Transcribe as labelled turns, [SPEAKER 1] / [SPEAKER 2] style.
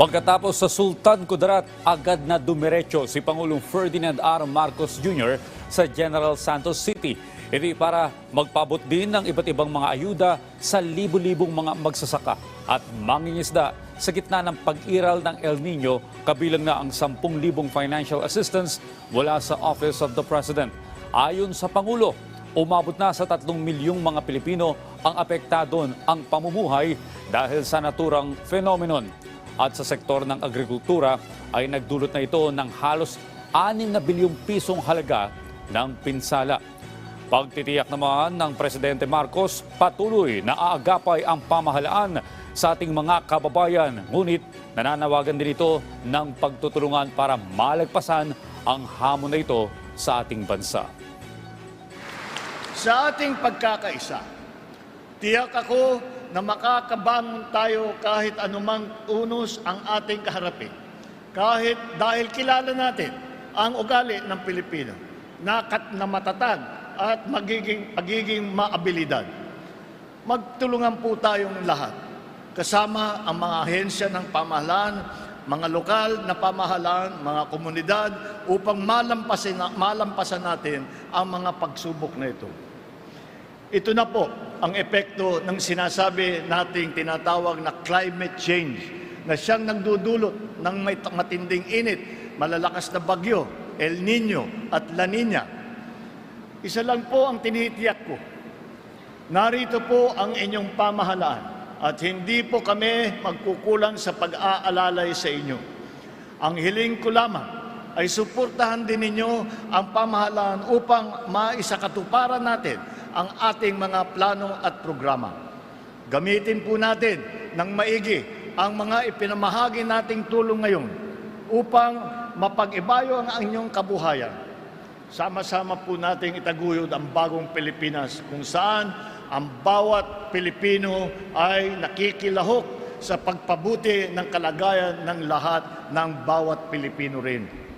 [SPEAKER 1] Pagkatapos sa Sultan Kudarat, agad na dumiretso si Pangulong Ferdinand R. Marcos Jr. sa General Santos City. Ito para magpabot din ng iba't ibang mga ayuda sa libu-libong mga magsasaka at mangingisda sa gitna ng pag-iral ng El Nino kabilang na ang 10,000 financial assistance mula sa Office of the President. Ayon sa Pangulo, umabot na sa 3 milyong mga Pilipino ang apektado ang pamumuhay dahil sa naturang phenomenon at sa sektor ng agrikultura ay nagdulot na ito ng halos 6 na bilyong pisong halaga ng pinsala. Pagtitiyak naman ng Presidente Marcos, patuloy na aagapay ang pamahalaan sa ating mga kababayan. Ngunit nananawagan din ito ng pagtutulungan para malagpasan ang hamon na ito sa ating bansa.
[SPEAKER 2] Sa ating pagkakaisa, tiyak ako na makakabangon tayo kahit anumang unos ang ating kaharapin. Kahit dahil kilala natin ang ugali ng Pilipino na, kat, na matatag at magiging, pagiging maabilidad. Magtulungan po tayong lahat kasama ang mga ahensya ng pamahalaan, mga lokal na pamahalaan, mga komunidad upang malampasan, malampasan natin ang mga pagsubok na ito. Ito na po ang epekto ng sinasabi nating tinatawag na climate change na siyang nagdudulot ng may matinding init, malalakas na bagyo, El Nino at La Nina. Isa lang po ang tinitiyak ko. Narito po ang inyong pamahalaan at hindi po kami magkukulang sa pag-aalalay sa inyo. Ang hiling ko lamang ay suportahan din ninyo ang pamahalaan upang maisakatuparan natin ang ating mga plano at programa. Gamitin po natin ng maigi ang mga ipinamahagi nating tulong ngayon upang mapag-ibayo ang inyong kabuhayan. Sama-sama po nating itaguyod ang bagong Pilipinas kung saan ang bawat Pilipino ay nakikilahok sa pagpabuti ng kalagayan ng lahat ng bawat Pilipino rin.